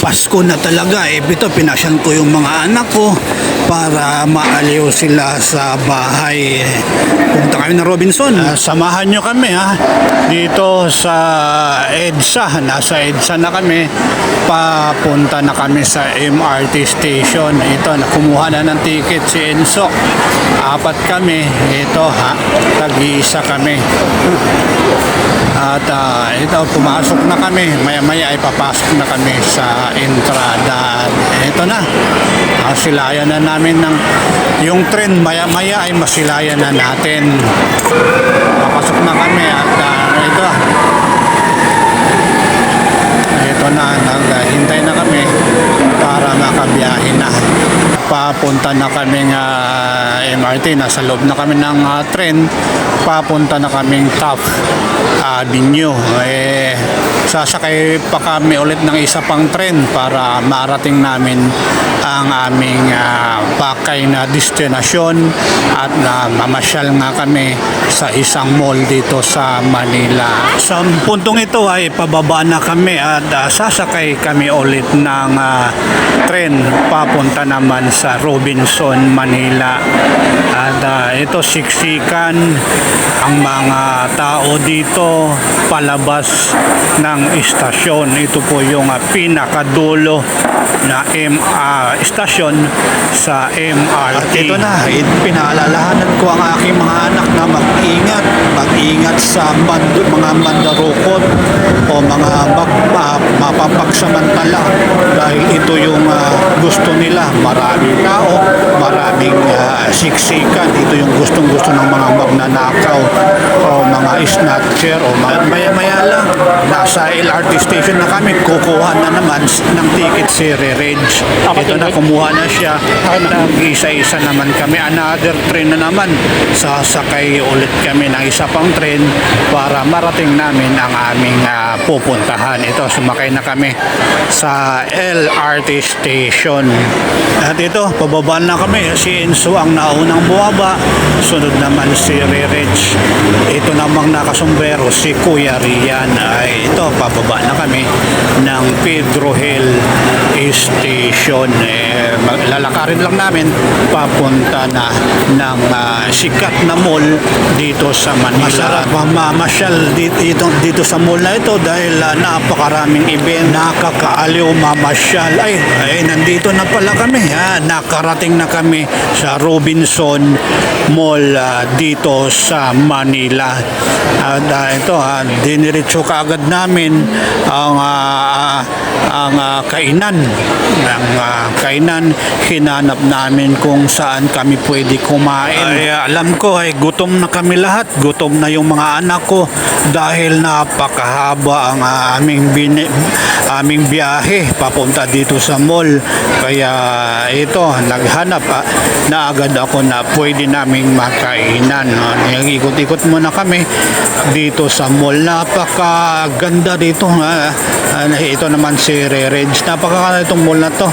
Pasko na talaga. Eh, ito, pinasyan ko yung mga anak ko para maaliw sila sa bahay. Punta kami ng Robinson. Ah, samahan nyo kami ha. Dito sa EDSA. Nasa EDSA na kami. Papunta na kami sa MRT station. Ito, nakumuha na ng ticket si Enzo. Apat kami. Ito ha. Tag-iisa kami. At ah, ito, pumasok na kami. Maya-maya ay papasok na kami sa entrada. Ito na. Ah, silayan na namin ng yung trend. Maya-maya ay masilayan na natin. Papasok na kami at ito. Ito na, naghintay na kami para makabiyahe na. Papunta na kami ng MRT, nasa loob na kami ng ah, tren. Papunta na kaming Top Avenue. Eh, sasakay pa kami ulit ng isa pang tren para marating namin ang aming ah, pakay na destinasyon at na mamasyal nga kami sa isang mall dito sa Manila. Sa puntong ito ay pababa na kami at ah, sasakay kami ulit ng ah, tren papunta naman sa Robinson, Manila. At ah, ito siksikan ang mga tao dito palabas ng istasyon. Ito po yung ah, pinakadulo na M, ah, istasyon sa MRT. At ito na, it, pinaalalahanan ko ang aking mga anak na mag-ingat, mag-ingat sa mand- mga mandarukot o mga mag, ma- mapapagsamantala dahil ito yung ah, gusto nila. Maraming tao, maraming ah, siksikan. Ito yung gustong-gusto ng mga magnanakaw o mga snatcher o mga maya-maya lang. Nasa LRT station na kami, kukuha na naman ng ticket si Reg. Ito na, kumuha na siya. Nag-isa-isa naman kami. Another train na naman. Sasakay ulit kami ng isa pang train para marating namin ang aming ah, pupuntahan. Ito, sumakay na kami sa LRT station. At ito, pababa na kami. Si Enzo ang naunang buwaba. Sunod naman si Reg. Ito namang nakasumbero, si Kuya Rian. Ay, ito, pababa na kami ng Pedro Hill Station. Eh, lalakarin lang namin papunta na ng ah, sikat na mall dito sa Manila. Masarap mamamasyal dito, dito, sa mall na ito dahil ah, napakaraming event. Nakakaaliw mamasyal. Ay, ay, nandito na pala kami. Ha? Nakarating na kami sa Robinson Mall ah, dito sa Manila. At ah, ito, ha, diniretso kaagad namin ang ah, ang ah, kainan. Ang ah, kainan, hinanap namin kung saan kami pwede kumain. Ay, ah, alam ko, ay gutom na kami lahat. Gutom na yung mga anak ko dahil napakahaba ang ah, aming bini, aming biyahe papunta dito sa mall. Kaya ito, naghanap ah, na agad ako na pwede naming makainan. Uh, ikot-ikot muna kami dito sa mall. Napakaganda dito. ah. Ah, ito naman si Reg. Napakaganda itong mall na to.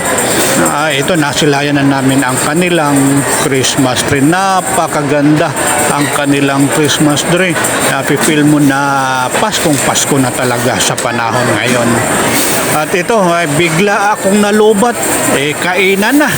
Ah, ito, nasilayan na namin ang kanilang Christmas tree. Napakaganda ang kanilang Christmas tree. Napipil mo na Paskong Pasko na talaga sa panahon ngayon. At ito, ay bigla akong nalubat. Eh, kainan na.